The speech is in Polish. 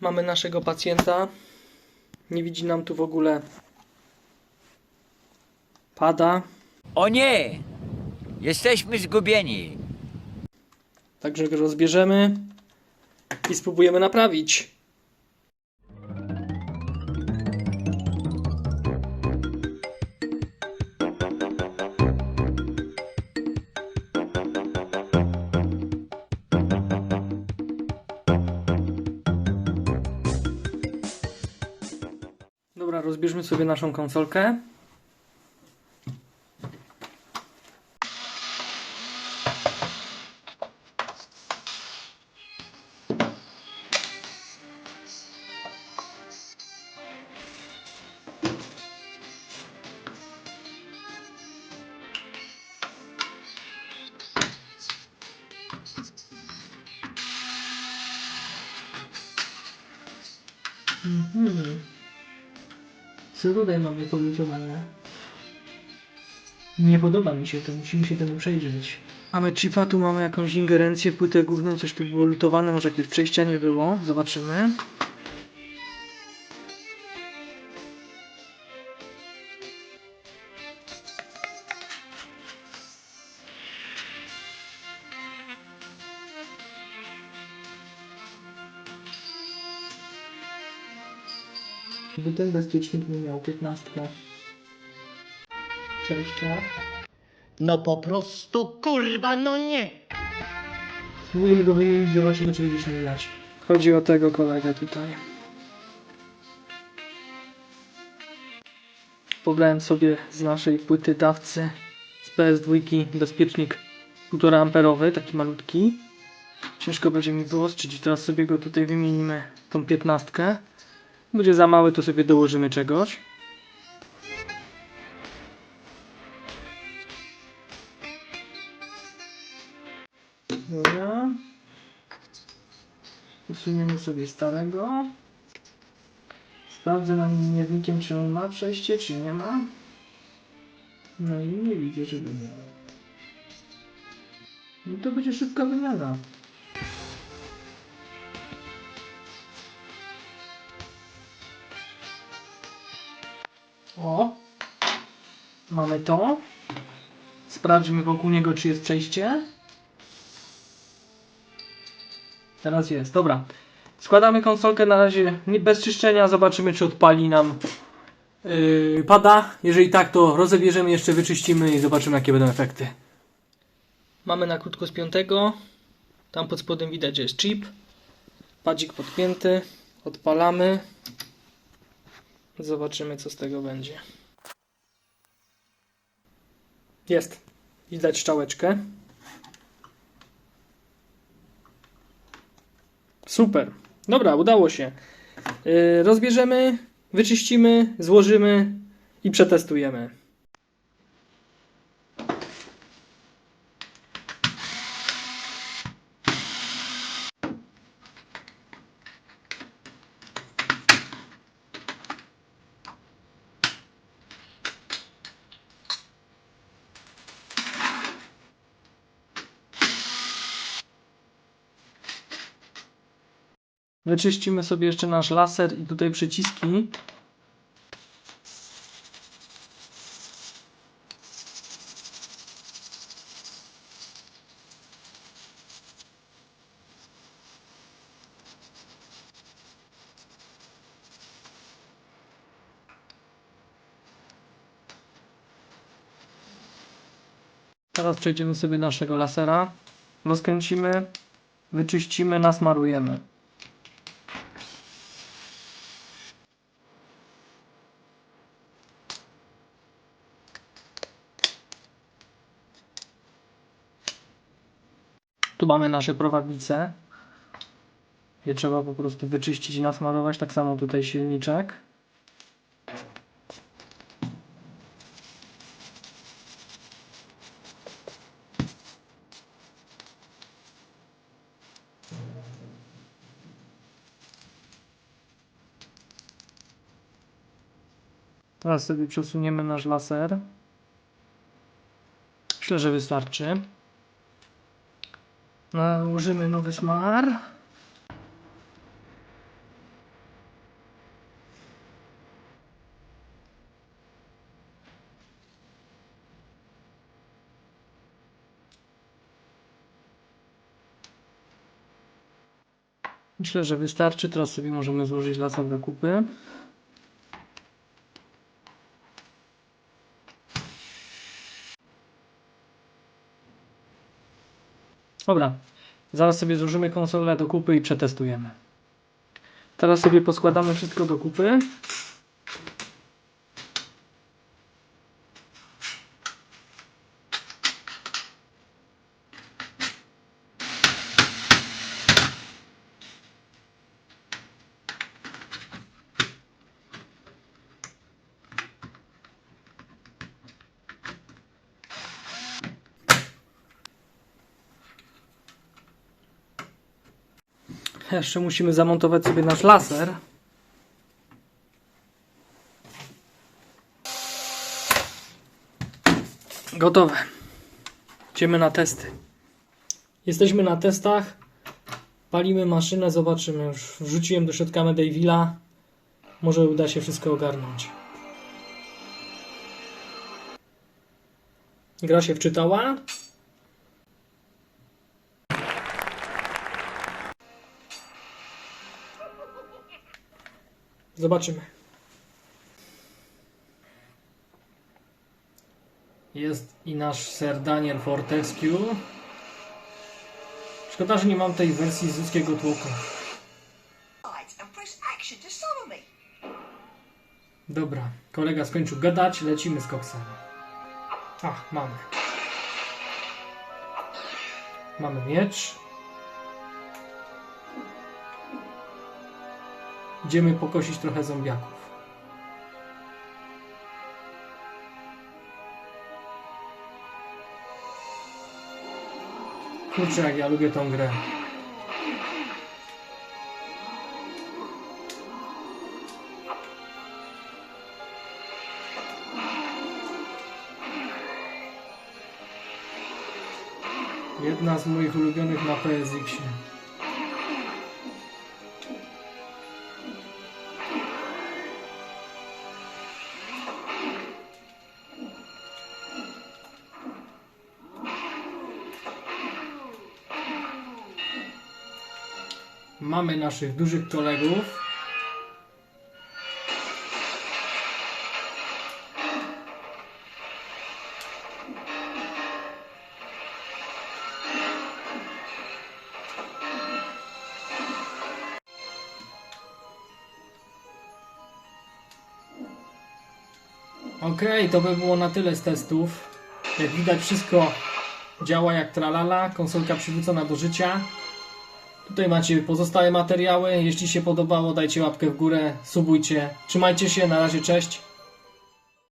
Mamy naszego pacjenta. Nie widzi nam tu w ogóle pada. O nie! Jesteśmy zgubieni. Także go rozbierzemy i spróbujemy naprawić. Dobra, rozbierzmy sobie naszą konsolkę. Mhm. Co tutaj mamy polutowane? Nie podoba mi się to, musimy się temu przejrzeć. Mamy chipa, tu mamy jakąś ingerencję płytę główną, coś tu było lutowane, może jakieś przejścia nie było, zobaczymy. By ten bezpiecznik nie miał 15. Przejścia. No po prostu kurwa, no nie. Spróbujemy go wymienić, gdzieś nie widać. Chodzi o tego kolegę tutaj. Pobrałem sobie z naszej płyty dawcy z PS2 bezpiecznik 1,5 amperowy, taki malutki. Ciężko będzie mi było strzelić, teraz sobie go tutaj wymienimy, tą 15. Będzie za mały, to sobie dołożymy czegoś. Dobra. Usuniemy sobie starego. Sprawdzę na miernikiem, czy on ma przejście, czy nie ma. No i nie widzę, żeby miał. No to będzie szybka wymiana. O! Mamy to. Sprawdźmy wokół niego, czy jest przejście. Teraz jest, dobra. Składamy konsolkę na razie bez czyszczenia, zobaczymy czy odpali nam yy, pada. Jeżeli tak, to rozebierzemy, jeszcze wyczyścimy i zobaczymy jakie będą efekty. Mamy na krótko spiętego. Tam pod spodem widać, że jest chip. Padzik podpięty. Odpalamy. Zobaczymy co z tego będzie. Jest. Widać szczałeczkę. Super. Dobra, udało się. Yy, rozbierzemy, wyczyścimy, złożymy i przetestujemy. Wyczyścimy sobie jeszcze nasz laser i tutaj przyciski. Teraz przejdziemy sobie naszego lasera. Rozkręcimy, wyczyścimy, nasmarujemy. Tu mamy nasze prowadnice. Je trzeba po prostu wyczyścić i nasmarować. Tak samo tutaj silniczek. Teraz sobie przesuniemy nasz laser. Myślę, że wystarczy. No, Nałożymy nowy szmar. Myślę, że wystarczy. Teraz sobie możemy złożyć lasem do kupy. Dobra, zaraz sobie złożymy konsolę do kupy i przetestujemy. Teraz sobie poskładamy wszystko do kupy. Jeszcze musimy zamontować sobie nasz laser. Gotowe. Idziemy na testy. Jesteśmy na testach. Palimy maszynę, zobaczymy. Już wrzuciłem do środka Medavilla. Może uda się wszystko ogarnąć. Gra się wczytała. Zobaczymy. Jest i nasz Sir Daniel Fortescue. Szkoda, że nie mam tej wersji z ludzkiego me. Dobra, kolega skończył gadać, lecimy z koksem. Ach, mamy. Mamy miecz. Idziemy pokosić trochę zombiaków. Kurczę, jak ja lubię tą grę. Jedna z moich ulubionych na PSX-ie. Mamy naszych dużych kolegów. Okej, to by było na tyle z testów. Jak widać wszystko działa jak tralala, konsolka przywrócona do życia. Tutaj macie pozostałe materiały. Jeśli się podobało, dajcie łapkę w górę, subujcie. Trzymajcie się, na razie, cześć.